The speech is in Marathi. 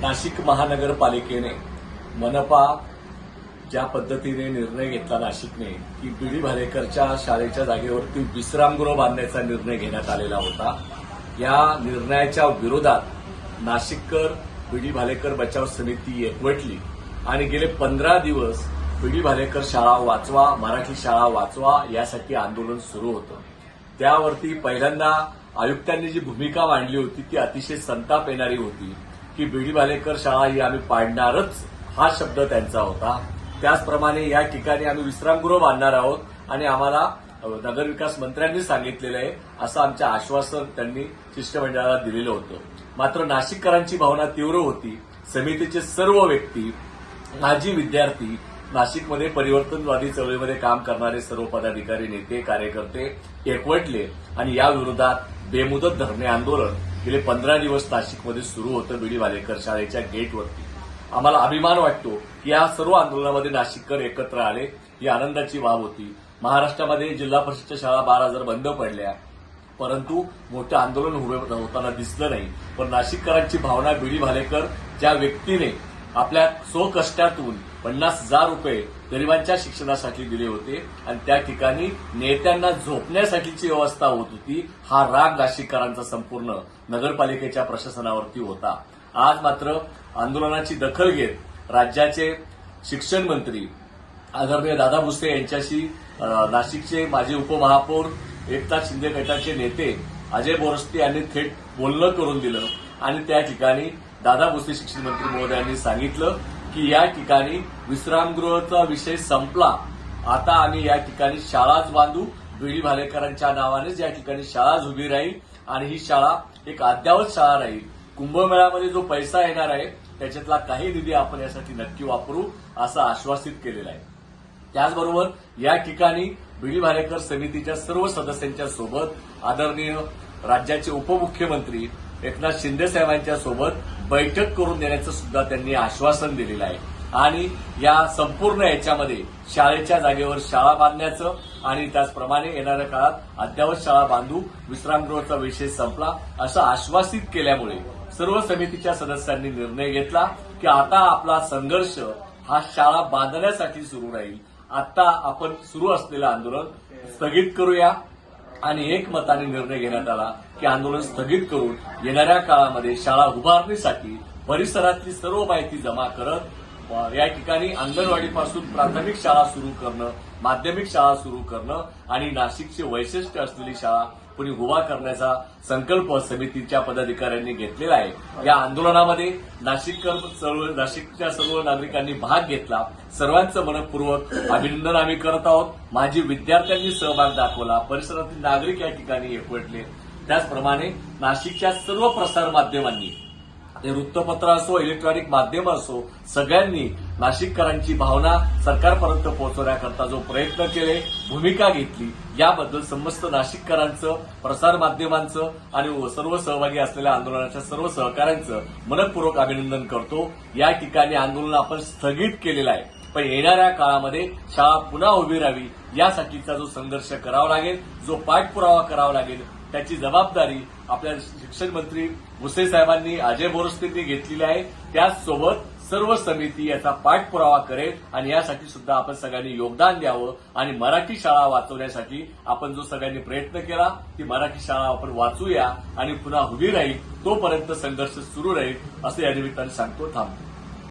नाशिक महानगरपालिकेने मनपा ज्या पद्धतीने निर्णय घेतला नाशिकने की बीडी भालेकरच्या शाळेच्या जागेवरती विश्रामगृह बांधण्याचा निर्णय घेण्यात आलेला होता. या निर्णयाच्या विरोधात नाशिककर बीडी भालेकर बचाव समिती एकवटली आणि गेले पंधरा दिवस बीडी भालेकर शाळा वाचवा मराठी शाळा वाचवा यासाठी आंदोलन सुरू होतं. त्यावरती पहिल्यांदा आयुक्तांनी जी भूमिका मांडली होती ती अतिशय संताप येणारी होती. की बीडी भालेकर शाळा ही आम्ही पाडणारच हा शब्द त्यांचा होता. त्याचप्रमाणे या ठिकाणी आम्ही विश्रामगृह बांधणार आहोत आणि आम्हाला नगरविकास मंत्र्यांनी सांगितलेलं आहे असं आमचं आश्वासन त्यांनी शिष्टमंडळाला दिलेलं होतं. मात्र नाशिककरांची भावना तीव्र होती. समितीचे सर्व व्यक्ती माजी विद्यार्थी नाशिकमध्ये परिवर्तनवादी चळवळीमध्ये काम करणारे सर्व पदाधिकारी नेते कार्यकर्ते एकवटले आणि या विरोधात बेमुदत धरणे आंदोलन गेले पंधरा दिवस नाशिकमध्ये सुरू होतं बीडी वालेकर शाळेच्या गेटवरती. आम्हाला अभिमान वाटतो की या सर्व आंदोलनामध्ये नाशिककर एकत्र आले ही आनंदाची बाब होती. महाराष्ट्रामध्ये जिल्हा परिषदच्या शाळा बारा हजार बंद पडल्या. परंतु मोठं आंदोलन उभे होताना दिसलं नाही. पण नाशिककरांची भावना बीडी भालेकर ज्या व्यक्तीने आपल्या स्वकष्टातून पन्नास हजार रुपये गरिबांच्या शिक्षणासाठी दिले होते आणि त्या ठिकाणी नेत्यांना झोपण्यासाठीची व्यवस्था होत होती. हा राग नाशिककरांचा संपूर्ण नगरपालिकेच्या प्रशासनावरती होता. आज मात्र आंदोलनाची दखल घेत राज्याचे शिक्षण मंत्री आदरणीय दादा भुसे यांच्याशी नाशिकचे माजी उपमहापौर एकनाथ शिंदे गटाचे नेते अजय बोरस्ते यांनी थेट बोलणं करून दिलं. आणि त्या ठिकाणी दादा भुसे शिक्षण मंत्री महोदयांनी सांगितलं की या ठिकाणी विश्रामगृहाचा विषय संपला. आता आम्ही या ठिकाणी शाळाच बांधू. बीडी भालेकरांच्या नावानेच या ठिकाणी शाळाच उभी राहील आणि ही शाळा एक अद्यावत शाळा राहील. कुंभमेळ्यामध्ये जो पैसा येणार आहे त्याच्यातला काही निधी आपण यासाठी नक्की वापरू असं आश्वासित केलेलं आहे. त्याचबरोबर या ठिकाणी बीडी भालेकर समितीच्या सर्व सदस्यांच्या सोबत आदरणीय राज्याचे उपमुख्यमंत्री एकनाथ शिंदे साहेबांच्या सोबत बैठक करून देण्याचं सुद्धा त्यांनी आश्वासन दिलेलं आहे. आणि या संपूर्ण याच्यामध्ये शाळेच्या जागेवर शाळा बांधण्याचं आणि त्याचप्रमाणे येणाऱ्या काळात अद्यावत शाळा बांधू विश्रामगृहाचा विषय संपला असं आश्वासित केल्यामुळे सर्व समितीच्या सदस्यांनी निर्णय घेतला की आता आपला संघर्ष हा शाळा बांधण्यासाठी सुरू राहील. आता आपण सुरू असलेलं आंदोलन स्थगित करूया. आणि एकमताने निर्णय घेण्यात आला की आंदोलन स्थगित करून येणाऱ्या काळामध्ये शाळा उभारणीसाठी परिसरातली सर्व माहिती जमा करत या ठिकाणी अंगणवाडीपासून प्राथमिक शाळा सुरू करणं माध्यमिक शाळा सुरू करणं आणि नाशिकचे वैशिष्ट्य असलेली शाळा पुणे उभा करण्याचा संकल्प समितीच्या पदाधिकाऱ्यांनी घेतलेला आहे. या आंदोलनामध्ये नाशिककर चळवळ नाशिकच्या सर्व नागरिकांनी भाग घेतला. सर्वांचं मनपूर्वक अभिनंदन आम्ही करत आहोत. माजी विद्यार्थ्यांनी सहभाग दाखवला. परिसरातील नागरिक या ठिकाणी एकवटले. त्याचप्रमाणे नाशिकच्या सर्व प्रसार माध्यमांनी ते वृत्तपत्र असो इलेक्ट्रॉनिक माध्यम असो सगळ्यांनी नाशिककरांची भावना सरकारपर्यंत पोहोचवण्याकरता जो प्रयत्न केले भूमिका घेतली याबद्दल समस्त नाशिककरांचं प्रसार माध्यमांचं आणि सर्व सहभागी असलेल्या आंदोलनाच्या सर्व सहकाऱ्यांचं मनपूर्वक अभिनंदन करतो. या ठिकाणी आंदोलन आपण स्थगित केलेलं आहे. पण येणाऱ्या काळामध्ये शाळा पुन्हा उभी राहावी यासाठीचा जो संघर्ष करावा लागेल जो पाठपुरावा करावा लागेल त्याची जबाबदारी आपल्या शिक्षण मंत्री भुसे साहेबांनी अजय बोरस्तेंनी घेतलेली आहे. त्याचसोबत सर्व समिती याचा पाठपुरावा करेल आणि यासाठी सुद्धा आपण सगळ्यांनी योगदान द्यावं आणि मराठी शाळा वाचवण्यासाठी आपण जो सगळ्यांनी प्रयत्न केला ती मराठी शाळा आपण वाचूया आणि पुन्हा उभी राहील तोपर्यंत संघर्ष सुरू राहील असं या निमित्ताने सांगतो थांबतो.